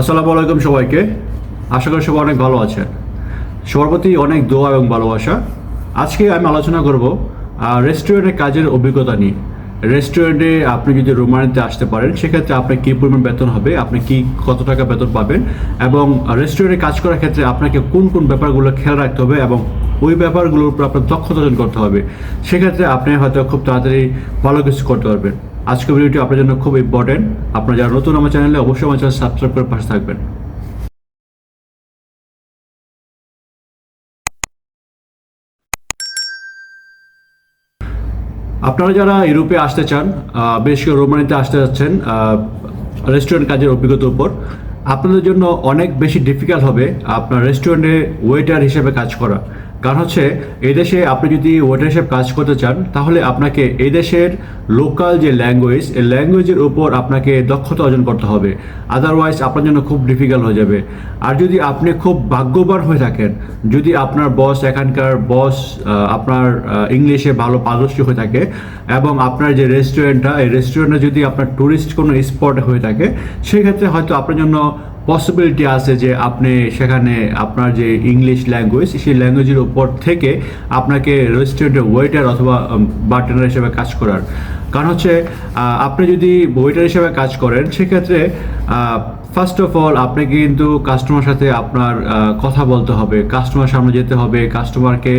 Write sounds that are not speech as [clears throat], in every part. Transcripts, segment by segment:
আসসালামু আলাইকুম সবাইকে। আশা করি সবাই অনেক ভালো আছেন। সবার প্রতি অনেক দোয়া এবং ভালোবাসা। আজকে আমি আলোচনা করব রেস্টুরেন্টে কাজের অভিজ্ঞতা নিয়ে। রেস্টুরেন্টে আপনি যদি রোমানিতে আসতে পারেন, সেক্ষেত্রে আপনার কী পরিমাণ বেতন হবে, আপনি কি কত টাকা বেতন পাবেন এবং রেস্টুরেন্টে কাজ করার ক্ষেত্রে আপনাকে কোন কোন ব্যাপারগুলো খেয়াল রাখতে হবে এবং ওই ব্যাপারগুলোর উপর আপনার দক্ষতা অর্জন করতে হবে। সেক্ষেত্রে আপনি হয়তো খুব তাড়াতাড়ি ভালো কিছু করতে পারবেন। আজকের ভিডিওটি আপনার জন্য খুব ইম্পর্টেন্ট আপনারা যারা নতুন আমার চ্যানেলে অবশ্যই আমার চ্যানেল সাবস্ক্রাইব করে পাশে থাকবেন। আপনারা যারা ইউরোপে আসতে চান বিশেষ করে রোমানিতে আসতে যাচ্ছেন রেস্টুরেন্ট কাজের অভিজ্ঞতার উপর, আপনাদের জন্য অনেক বেশি ডিফিকাল্ট হবে আপনার রেস্টুরেন্টে ওয়েটার হিসেবে কাজ করা। কারণ হচ্ছে, এই দেশে আপনি যদি ওয়েটার হিসেবে কাজ করতে চান, তাহলে আপনাকে এই দেশের লোকাল যে ল্যাঙ্গুয়েজ এই ল্যাঙ্গুয়েজের উপর আপনাকে দক্ষতা অর্জন করতে হবে। আদারওয়াইজ আপনার জন্য খুব ডিফিকাল্ট হয়ে যাবে। আর যদি আপনি খুব ভাগ্যবান হয়ে থাকেন, যদি আপনার বস এখানকার বস আপনার ইংলিশে ভালো পারদর্শী হয়ে থাকে, এবং আপনার যে রেস্টুরেন্টটা এই রেস্টুরেন্টে যদি আপনার ট্যুরিস্ট কোনো স্পট হয়ে থাকে, সেক্ষেত্রে হয়তো আপনার জন্য পসিবিলিটি আছে যে আপনি সেখানে আপনার যে ইংলিশ ল্যাঙ্গুয়েজ সেই ল্যাঙ্গুয়েজের উপর থেকে আপনাকে রেস্টুরেন্টের ওয়েটার অথবা বার্টেনার হিসেবে কাজ করার। কারণ হচ্ছে আপনি যদি ওয়েটার হিসেবে কাজ করেন, সেক্ষেত্রে ফার্স্ট অফ অল আপনাকে কিন্তু কাস্টমার সাথে আপনার কথা বলতে হবে। কাস্টমার সামনে যেতে হবে। কাস্টমারকে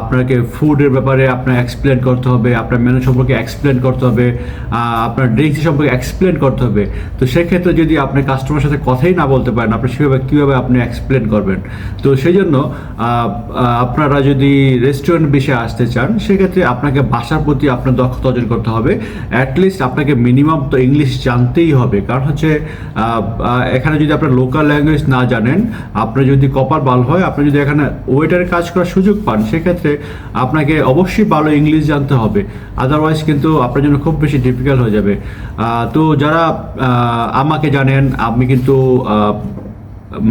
আপনাকে ফুডের ব্যাপারে আপনার এক্সপ্লেন করতে হবে। আপনার মেনু সম্পর্কে এক্সপ্লেন করতে হবে। আপনার ড্রিঙ্কস সম্পর্কে এক্সপ্লেন করতে হবে। তো সেক্ষেত্রে যদি আপনি কাস্টমার সাথে কথাই না বলতে পারেন, আপনি সেভাবে, কীভাবে আপনি এক্সপ্লেন করবেন? তো সেই জন্য আপনারা যদি রেস্টুরেন্ট বিষয়ে আসতে চান, সেক্ষেত্রে আপনাকে ভাষার প্রতি আপনার দক্ষতা অর্জন করতে হবে। অ্যাটলিস্ট আপনাকে মিনিমাম তো ইংলিশ জানতেই হবে। কারণ হচ্ছে এখানে যদি আপনার লোকাল ল্যাঙ্গুয়েজ না জানেন, আপনার যদি কপার বাল হয়, আপনি যদি এখানে ওয়েটারের কাজ করার সুযোগ পান, সেক্ষেত্রে আপনাকে অবশ্যই ভালো ইংলিশ জানতে হবে। আদারওয়াইজ কিন্তু আপনার জন্য খুব বেশি ডিফিকাল্ট হয়ে যাবে। তো যারা আমাকে জানেন, আমি কিন্তু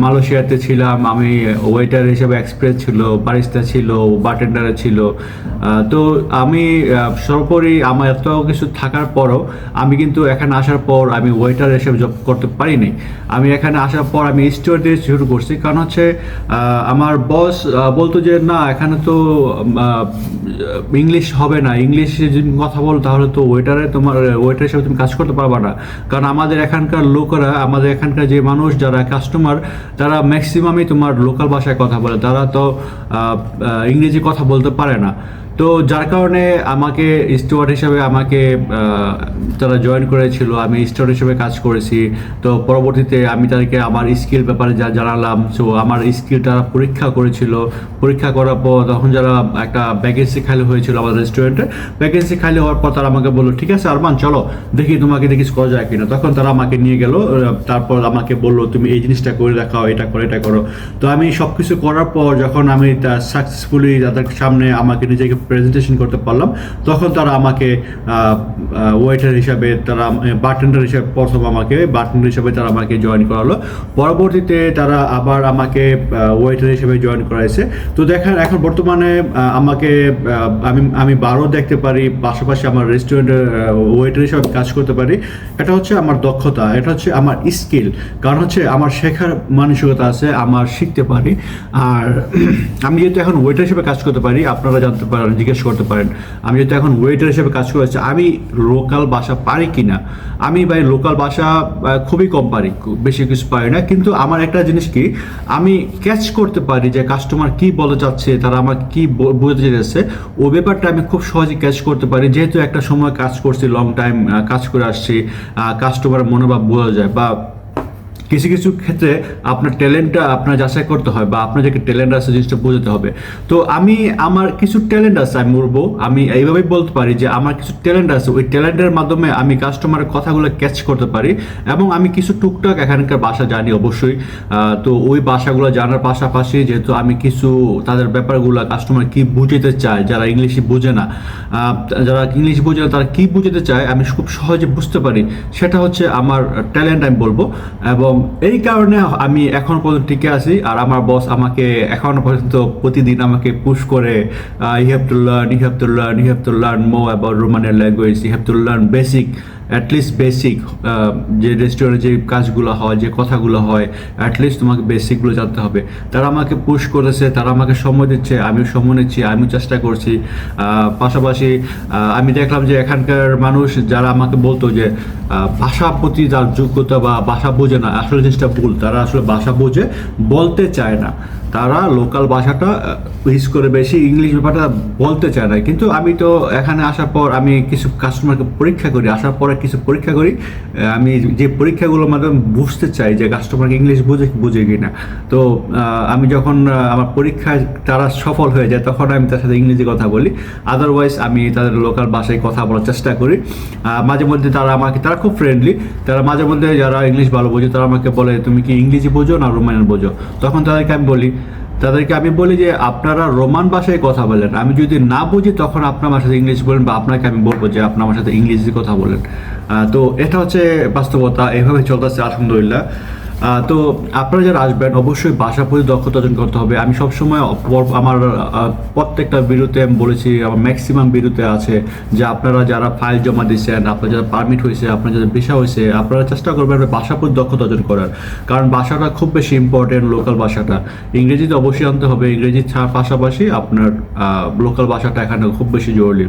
মালয়েশিয়াতে ছিলাম, আমি ওয়েটার হিসেবে এক্সপ্রেস ছিল বারিস্তা ছিল বারটেন্ডারে ছিল। তো আমি সর্বোপরি আমার এত কিছু থাকার পরও আমি কিন্তু এখানে আসার পর আমি ওয়েটার হিসেবে জব করতে পারিনি। আমি এখানে আসার পর আমি স্টোর দিয়ে শুরু করছি। কারণ হচ্ছে আমার বস বলতো যে, না, এখানে তো ইংলিশ হবে না। ইংলিশে যদি কথা বলো, তাহলে তো ওয়েটারে তোমার ওয়েটার হিসেবে তুমি কাজ করতে পারবা না। কারণ আমাদের এখানকার লোকেরা, আমাদের এখানকার যে মানুষ, যারা কাস্টমার তারা ম্যাক্সিমামই তোমার লোকাল ভাষায় কথা বলে তারা তো ইংরেজি কথা বলতে পারে না। তো যার কারণে আমাকে স্টুয়ার্ড হিসেবে আমাকে তারা জয়েন করেছিল, আমি স্টুয়ার্ড হিসেবে কাজ করেছি। তো পরবর্তীতে আমি তাদেরকে আমার স্কিল ব্যাপারে যা জানালাম সো আমার স্কিল তারা পরীক্ষা করেছিল। পরীক্ষা করার পর তখন যারা একটা ভ্যাকেন্সি খালি হয়েছিল আমাদের রেস্টুরেন্টে ভ্যাকেন্সি খালি হওয়ার পর তারা আমাকে বলল, ঠিক আছে আরমান, চলো, দেখি তোমাকে দেখি করা যায় কিনা। তখন তারা আমাকে নিয়ে গেল তারপর আমাকে বলল, তুমি এই জিনিসটা করে দেখাও, এটা করো এটা করো। তো আমি সব কিছু করার পর যখন আমি সাকসেসফুলি তাদের সামনে আমাকে নিজেকে প্রেজেন্টেশন করতে পারলাম। তখন তারা আমাকে ওয়েটার হিসাবে তারা বার্টেন্ডার হিসাবে প্রথম আমাকে বার্টেন্ডার হিসাবে তারা আমাকে জয়েন করালো। পরবর্তীতে তারা আবার আমাকে ওয়েটার হিসেবে জয়েন করাইছে। তো দেখেন, এখন বর্তমানে আমাকে আমি আমি বারো দেখতে পারি, পাশাপাশি আমার রেস্টুরেন্টের ওয়েটার হিসাবে কাজ করতে পারি। এটা হচ্ছে আমার দক্ষতা, এটা হচ্ছে আমার স্কিল কারণ হচ্ছে আমার শেখার মানসিকতা আছে, আমার শিখতে পারি। আর [clears throat] আমি যেহেতু এখন ওয়েটার হিসেবে কাজ করতে পারি, আপনারা জানতে পারেন জিজ্ঞেস করতে পারেন। আমি যেহেতু এখন ওয়েটার হিসেবে কাজ করেছি আমি লোকাল ভাষা পারি কি না আমি ভাই লোকাল ভাষা খুবই কম পারি বেশি কিছু পারি না। কিন্তু আমার একটা জিনিস কি, আমি ক্যাচ করতে পারি যে কাস্টমার কি বলতে চাচ্ছে তারা আমার কি বোঝাতে চাইছে ও ব্যাপারটা আমি খুব সহজে ক্যাচ করতে পারি। যেহেতু একটা সময় কাজ করছি লং টাইম কাজ করে আসছি কাস্টমার মনোভাব বোঝা যায় বা কিছু কিছু ক্ষেত্রে আপনার ট্যালেন্টটা আপনার যাচাই করতে হয় বা আপনার যে ট্যালেন্ট আছে জিনিসটা বোঝাতে হবে। তো আমি, আমার কিছু ট্যালেন্ট আছে, আমি বলব, আমি এইভাবেই বলতে পারি যে আমার কিছু ট্যালেন্ট আছে, ওই ট্যালেন্টের মাধ্যমে আমি কাস্টমারের কথাগুলো ক্যাচ করতে পারি এবং আমি কিছু টুকটাক এখানকার ভাষা জানি অবশ্যই। তো ওই ভাষাগুলো জানার পাশাপাশি যেহেতু আমি কিছু তাদের ব্যাপারগুলো কাস্টমার কি বুঝতে চায়, যারা ইংলিশে বোঝে না যারা ইংলিশ বোঝে না, তারা কি বুঝতে চায়, আমি খুব সহজে বুঝতে পারি। সেটা হচ্ছে আমার ট্যালেন্ট আমি বলব এবং এই কারণে আমি এখন পর্যন্ত টিকে আছি, আর আমার বস আমাকে এখনও পর্যন্ত প্রতিদিন আমাকে পুশ করে you have to learn to learn to learn more about রোমানের language you to learn basic at least basic যে রেস্টুরেন্টে যে কাজগুলো হয়, যে কথাগুলো হয় অ্যাটলিস্ট তোমাকে বেসিকগুলো জানতে হবে। তারা আমাকে পুশ করেছে তারা আমাকে সময় দিচ্ছে, আমিও সময় নিচ্ছি, আমিও চেষ্টা করছি। পাশাপাশি আমি দেখলাম যে এখানকার মানুষ যারা আমাকে বলতো যে ভাষা প্রতি যার যোগ্যতা বা ভাষা বোঝে না, আসলে জিনিসটা ভুল। তারা আসলে ভাষা বোঝে, বলতে চায় না। তারা লোকাল ভাষাটা ইউজ করে বেশি ইংলিশ ব্যাপারটা বলতে চায় না। কিন্তু আমি তো এখানে আসার পর আমি কিছু কাস্টমারকে পরীক্ষা করি, আসার পরে কিছু পরীক্ষা করি আমি যে পরীক্ষাগুলোর মাধ্যমে বুঝতে চাই যে কাস্টমারকে ইংলিশ বুঝে বুঝে কি না তো আমি যখন আমার পরীক্ষায় তারা সফল হয়ে যায়, তখন আমি তার সাথে ইংরেজি কথা বলি। আদারওয়াইজ আমি তাদের লোকাল ভাষায় কথা বলার চেষ্টা করি। মাঝে মধ্যে তারা আমাকে, তারা খুব ফ্রেন্ডলি তারা মাঝে মধ্যে যারা ইংলিশ ভালো বোঝে, তারা আমাকে বলে, তুমি কি ইংরেজি বোঝো না রোমানিয়ান বোঝো? তখন তাদেরকে আমি বলি তাদেরকে আমি বলি যে আপনারা রোমান ভাষায় কথা বলেন। আমি যদি না বুঝি, তখন আপনার আমার সাথে ইংলিশ বলেন বা আপনাকে আমি বলব যে আপনার আমার সাথে ইংলিশে কথা বলেন। তো এটা হচ্ছে বাস্তবতা। এভাবে চলতেছে, আলহামদুলিল্লাহ। তো আপনারা যারা আসবেন, অবশ্যই ভাষা প্রতি দক্ষতা অর্জন করতে হবে। আমি সবসময় আমার প্রত্যেকটা বিরুতে আমি বলেছি, আমার ম্যাক্সিমাম বিরুতে আছে যে আপনারা যারা ফাইল জমা দিচ্ছেন আপনার যারা পারমিট হয়েছে, আপনার যারা ভিসা হয়েছে, আপনারা চেষ্টা করবেন ভাষা প্রতি দক্ষতা অর্জন করার। কারণ ভাষাটা খুব বেশি ইম্পর্টেন্ট লোকাল ভাষাটা ইংরেজিতে অবশ্যই আনতে হবে। ইংরেজি ছাড়ার পাশাপাশি আপনার লোকাল ভাষাটা এখানে খুব বেশি জরুরি।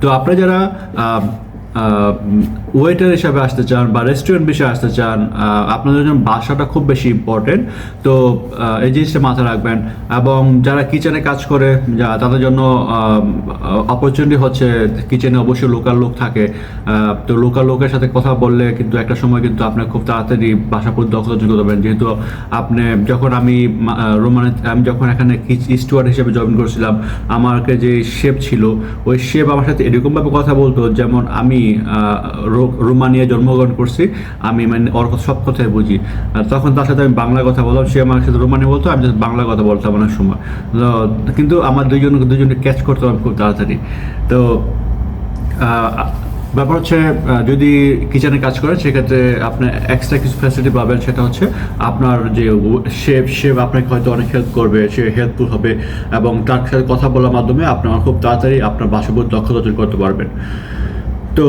তো আপনারা যারা ওয়েটার হিসাবে আসতে চান বা রেস্টুরেন্ট বিষয়ে আসতে চান আপনাদের জন্য বাসাটা খুব বেশি ইম্পর্টেন্ট তো এই জিনিসটা মাথায় রাখবেন। এবং যারা কিচেনে কাজ করে, যা তাদের জন্য অপরচুনিটি হচ্ছে কিচেনে অবশ্যই লোকাল লোক থাকে। তো লোকাল লোকের সাথে কথা বললে কিন্তু একটা সময় কিন্তু আপনার খুব তাড়াতাড়ি বাসা দক্ষতা অর্জন করতে যেহেতু আপনি, যখন আমি রোমানে আমি যখন এখানে স্টুয়ার্ড হিসেবে জয়েন করেছিলাম, আমাকে যে শেপ ছিল, ওই শেপ আমার সাথে এরকমভাবে কথা বলতো, যেমন আমি আহ, রো- রোমানিয়ায় জন্মগ্রহণ করছি আমি মানে ওর সব কথাই বুঝি। তখন তার সাথে আমি বাংলা কথা বললাম সে আমার সাথে রোমানি বলতো আমি বাংলা কথা বলতাম অনেক সময়। কিন্তু আমার দুইজন দুজনকে ক্যাচ করতে হবে খুব তাড়াতাড়ি। তো ব্যাপার হচ্ছে যদি কিচেনে কাজ করেন সেক্ষেত্রে আপনি এক্সট্রা কিছু ফ্যাসিলিটি পাবেন সেটা হচ্ছে আপনার যে শেফ শেফ আপনাকে হয়তো অনেক হেল্প করবে সে হেল্পফুল হবে এবং তার সাথে কথা বলার মাধ্যমে আপনার খুব তাড়াতাড়ি আপনার বাসাবোধ দক্ষতা অর্জন করতে পারবেন। তো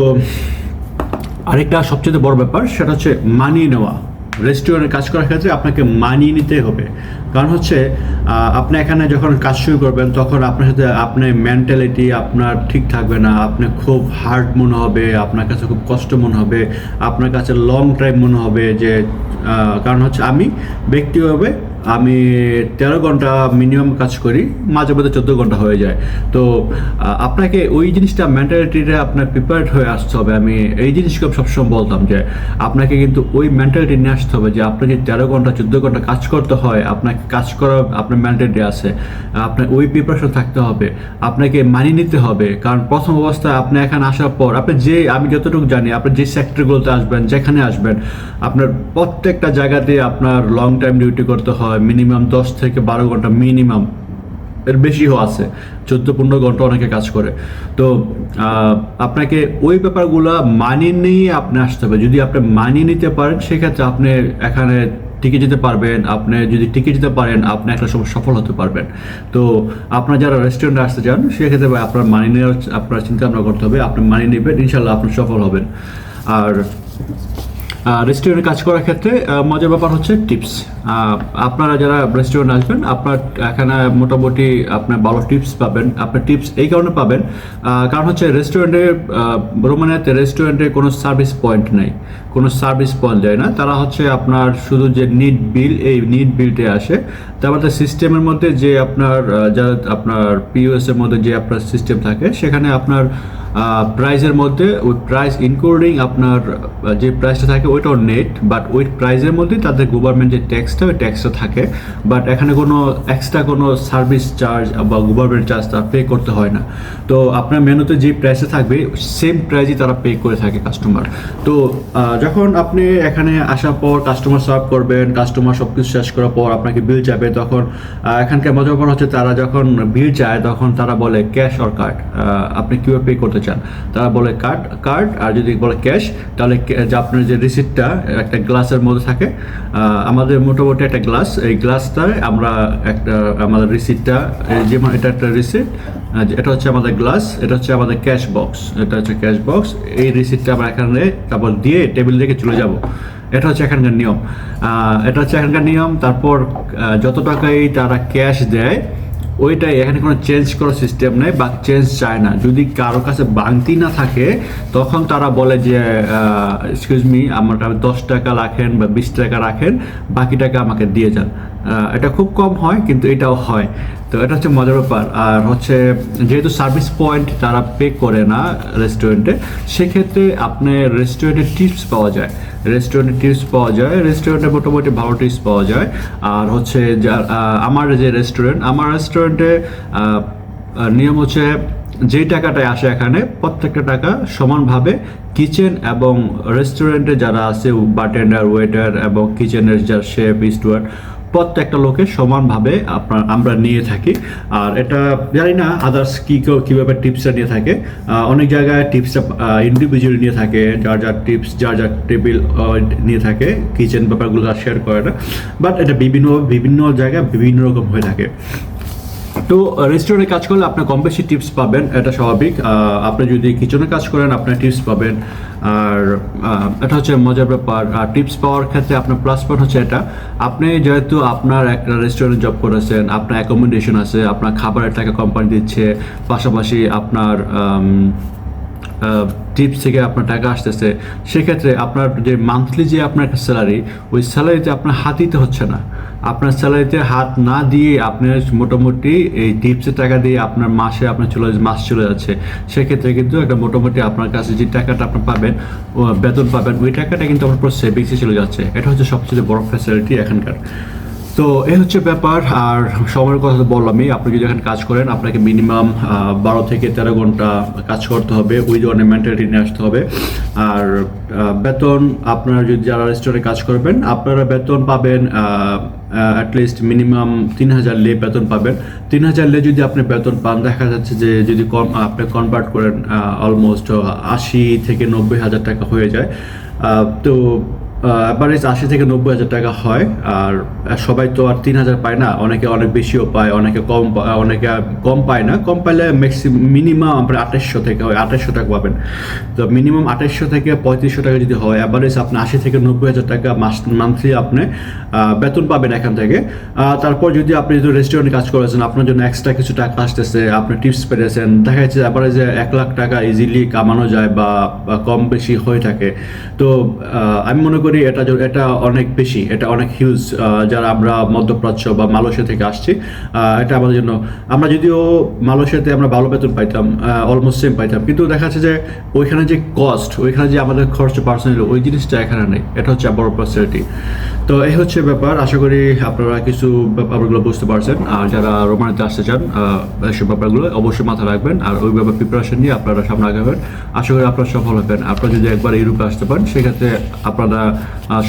আরেকটা সবচেয়ে বড় ব্যাপার, সেটা হচ্ছে মানিয়ে নেওয়া। রেস্টুরেন্টে কাজ করার ক্ষেত্রে আপনাকে মানিয়ে নিতে হবে। কারণ হচ্ছে আপনি এখানে যখন কাজ শুরু করবেন, তখন আপনার সাথে আপনার মেন্টালিটি আপনার ঠিক থাকবে না, আপনি খুব হার্ড মনে হবে, আপনার কাছে খুব কষ্ট মনে হবে, আপনার কাছে লং টাইম মনে হবে যে কারণ হচ্ছে আমি ব্যক্তিগতভাবে আমি তেরো ঘণ্টা মিনিমাম কাজ করি, মাঝে মধ্যে চোদ্দ ঘণ্টা হয়ে যায়। তো আপনাকে ওই জিনিসটা মেন্টালিটিটা আপনার প্রিপেয়ার্ড হয়ে আসতে হবে। আমি এই জিনিসকে সবসময় বলতাম যে, আপনাকে কিন্তু ওই মেন্টালিটি নিয়ে আসতে হবে যে, আপনার যে তেরো ঘণ্টা, চোদ্দ ঘণ্টা কাজ করতে হয়, আপনাকে কাজ করার আপনার মেন্টালিটি আছে, আপনার ওই প্রিপারেশন থাকতে হবে, আপনাকে মানিয়ে নিতে হবে। কারণ প্রথম অবস্থায় আপনি এখানে আসার পর, আপনি যে, আমি যতটুকু জানি, আপনি যে সেক্টরগুলোতে আসবেন, যেখানে আসবেন, আপনার প্রত্যেকটা জায়গাতে আপনার লং টাইম ডিউটি করতে হয়। মিনিমাম দশ থেকে বারো ঘণ্টা মিনিমাম এর বেশিও আছে। চোদ্দ, পনেরো ঘণ্টা অনেকে কাজ করে। তো আপনাকে ওই ব্যাপারগুলো মানিয়ে নিয়ে আপনি আসতে হবে। যদি আপনি মানিয়ে নিতে পারেন, সেক্ষেত্রে আপনি এখানে টিকে যেতে পারবেন। আপনি যদি টিকে যেতে পারেন, আপনি একটা সময় সফল হতে পারবেন। তো, আপনার যারা রেস্টুরেন্টে আসতে চান, সেক্ষেত্রে আপনার মানিয়ে নেওয়ার আপনার চিন্তা ভাবনা করতে হবে। আপনি মানিয়ে নেবেন ইনশাল্লাহ আপনি সফল হবেন। আর রেস্টুরেন্টে কাজ করার ক্ষেত্রে মজার ব্যাপার হচ্ছে টিপস আপনারা যারা রেস্টুরেন্ট আসবেন, আপনার এখানে মোটামুটি আপনার ভালো টিপস পাবেন। আপনার টিপস এই কারণে পাবেন কারণ হচ্ছে রেস্টুরেন্টে রোমানিয়াতে রেস্টুরেন্টে কোনো সার্ভিস পয়েন্ট নেই। কোনো সার্ভিস পয়েন্ট দেয় না। তারা হচ্ছে আপনার শুধু যে নিট বিল এই নিট বিলটে আসে। তারপর তার সিস্টেমের মধ্যে যে আপনার যা আপনার পিওএস এর মধ্যে যে আপনার সিস্টেম থাকে, সেখানে আপনার প্রাইসের মধ্যে, ওই প্রাইস ইনক্লুডিং আপনার যে প্রাইসটা থাকে, ওইটাও নেট বাট ওই প্রাইসের মধ্যে তাদের গভর্নমেন্ট যে ট্যাক্সটা ওই ট্যাক্সটা থাকে বাট এখানে কোনো এক্সট্রা কোনো সার্ভিস চার্জ বা গভর্নমেন্ট চার্জ তারা পে করতে হয় না। তো আপনার মেনুতে যে প্রাইসে থাকবে সেম প্রাইসই তারা পে করে থাকে কাস্টমার তো যখন আপনি এখানে আসার পর কাস্টমার সার্ভ করবেন কাস্টমার সব কিছু শেষ করার পর আপনাকে বিল যাবে, তখন এখানকার মজার ব্যাপার হচ্ছে তারা যখন বিল চায়, তখন তারা বলে ক্যাশ অর কার্ড আপনি কীভাবে পে করতে চান? তারা বলে কার্ড কার্ড আর যদি বলে ক্যাশ তাহলে আপনার যে রিসিপ্টটা একটা গ্লাসের মধ্যে থাকে। আমাদের মোটামুটি একটা গ্লাস এই গ্লাসটায় আমরা একটা, আমাদের রিসিপ্টটা যেমন এটা একটা রিসিপ্ট এটা হচ্ছে আমাদের গ্লাস এটা হচ্ছে আমাদের ক্যাশ বক্স এটা হচ্ছে ক্যাশ বক্স এই রিসিটটা আমরা এখানে তারপর দিয়ে টেবিল রেখে চলে যাব। এটা হচ্ছে এখানকার নিয়ম। এটা হচ্ছে এখানকার নিয়ম, তারপর যত টাকাই তারা ক্যাশ দেয় ওইটাই, এখানে কোনো চেঞ্জ করার সিস্টেম নেই, বা চেঞ্জ চায় না। যদি কারও কাছে বাংতি না থাকে, তখন তারা বলে যে এক্সকিউজ মি আমার দশ টাকা রাখেন বা বিশ টাকা রাখেন বাকি টাকা আমাকে দিয়ে যান। এটা খুব কম হয়, কিন্তু এটাও হয়। তো এটা হচ্ছে মজার ব্যাপার। আর হচ্ছে, যেহেতু সার্ভিস পয়েন্ট তারা পে করে না রেস্টুরেন্টে সেক্ষেত্রে আপনার রেস্টুরেন্টে টিপস পাওয়া যায়। রেস্টুরেন্টে টিপস পাওয়া যায়। রেস্টুরেন্টে মোটামুটি ভালো টিপস পাওয়া যায়। আর হচ্ছে যা- আমার যে রেস্টুরেন্ট, আমার রেস্টুরেন্টে নিয়ম হচ্ছে যেই টাকাটাই আসে এখানে, প্রত্যেকটা টাকা সমানভাবে কিচেন এবং রেস্টুরেন্টে যারা আছে বাটেন্ডার ওয়েটার এবং কিচেনের যারা শেফ স্টুয়ার্ড প্রত্যেকটা লোকে সমানভাবে আপনার আমরা নিয়ে থাকি। আর এটা জানি না আদার্স কী কেউ কীভাবে টিপসটা নিয়ে থাকে। অনেক জায়গায় টিপসটা ইন্ডিভিজুয়ালি নিয়ে থাকে, যার যার টিপস যার যার টেবিল নিয়ে থাকে। কিচেন ব্যাপারগুলো শেয়ার করে না। বাট এটা বিভিন্ন বিভিন্ন জায়গায় বিভিন্ন রকম হয়ে থাকে। তো রেস্টুরেন্টে কাজ করলে আপনার কম বেশি টিপস পাবেন, এটা স্বাভাবিক। আপনি যদি কিচেনে কাজ করেন, আপনি টিপস পাবেন। আর এটা হচ্ছে মজার ব্যাপার। আর টিপস পাওয়ার ক্ষেত্রে আপনার প্লাস পয়েন্ট হচ্ছে এটা। আপনি যেহেতু আপনার একটা রেস্টুরেন্টে জব করেছেন, আপনার অ্যাকোমোডেশন আছে, আপনার খাবারের টাকা কোম্পানি দিচ্ছে, পাশাপাশি আপনার টিপস থেকে আপনার টাকা আসতেছে, সেক্ষেত্রে আপনার যে মান্থলি যে আপনার স্যালারি ওই স্যালারিতে আপনার হাত দিতে হচ্ছে না। আপনার স্যালারিতে হাত না দিয়ে আপনার মোটামুটি এই টিপসের টাকা দিয়ে আপনার মাসে আপনার চলে মাস চলে যাচ্ছে। সেক্ষেত্রে কিন্তু একটা মোটামুটি আপনার কাছে যে টাকাটা আপনি পাবেন বেতন পাবেন, ওই টাকাটা কিন্তু আপনার পুরো সেভিংসে চলে যাচ্ছে। এটা হচ্ছে সবচেয়ে বড় ফ্যাসিলিটি এখানকার। তো এই হচ্ছে ব্যাপার। আর সময়ের কথা তো বললামই, আপনি যদি এখানে কাজ করেন, আপনাকে মিনিমাম বারো থেকে তেরো ঘণ্টা কাজ করতে হবে ওই ধরনের মেন্টালিটি নিয়ে আসতে হবে। আর বেতন, আপনারা যদি যারা রেস্টুরেন্টে কাজ করবেন, আপনারা বেতন পাবেন অ্যাটলিস্ট মিনিমাম তিন হাজার লে বেতন পাবেন। তিন হাজার লে যদি আপনি বেতন পান, দেখা যাচ্ছে যে যদি কম, আপনি কনভার্ট করেন অলমোস্ট আশি থেকে নব্বই হাজার টাকা হয়ে যায়। তো অ্যাভারেজ আশি থেকে নব্বই হাজার টাকা হয়। আর সবাই তো আর তিন হাজার পায় না। অনেকে অনেক বেশিও পায়, অনেকে কম অনেকে কম পায় না। কম পাইলে ম্যাক্সিমাম মিনিমাম আপনার আঠাশশো থেকে হয় আঠাশশো টাকা পাবেন। তো মিনিমাম আঠাশশো থেকে পঁয়ত্রিশশো টাকা যদি হয় অ্যাভারেজ আপনি আশি থেকে নব্বই হাজার টাকা মাস মান্থলি আপনি বেতন পাবেন এখান থেকে। তারপর যদি আপনি যদি রেস্টুরেন্টে কাজ করেছেন, আপনার জন্য এক্সট্রা কিছু টাকা আসতেছে, আপনি টিপস পেরেছেন, দেখা যাচ্ছে অ্যাভারেজে এক লাখ টাকা ইজিলি কামানো যায় বা কম বেশি হয়ে থাকে। তো আমি মনে করি এটা এটা অনেক বেশি এটা অনেক হিউজ যারা আমরা মধ্যপ্রাচ্য বা মালয়েশিয়া থেকে আসছি এটা আমাদের জন্য আমরা যদিও মালয়েশিয়াতে আমরা ভালো বেতন পাইতাম অলমোস্ট সেম পাইতাম কিন্তু দেখা যাচ্ছে যে ওইখানে যে কস্ট ওইখানে যে আমাদের খরচ পার্সোনালি ওই জিনিসটা এখানে নেই এটা হচ্ছে বড় ফ্যাসিলিটি তো এই হচ্ছে ব্যাপার আশা করি আপনারা কিছু ব্যাপারগুলো বুঝতে পারছেন আর যারা রোমানিতে আসতে চান আহ, এইসব ব্যাপারগুলো অবশ্যই মাথায় রাখবেন আর ওই ব্যাপার প্রিপারেশন নিয়ে আপনারা সামনে আগাবেন। আশা করি আপনারা সফল হবেন। আপনারা যদি একবার ইউরোপে আসতে পারেন সেক্ষেত্রে আপনারা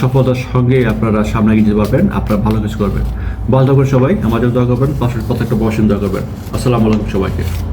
সফলতার সঙ্গে আপনারা সামনে এগিয়ে যেতে পারবেন, আপনারা ভালো কিছু করবেন। ভালো থাকবেন সবাই আমাদের দোয়া করবেন, পাশের প্রত্যেকটা বসেন দোয়া করবেন। আসসালামু আলাইকুম সবাইকে।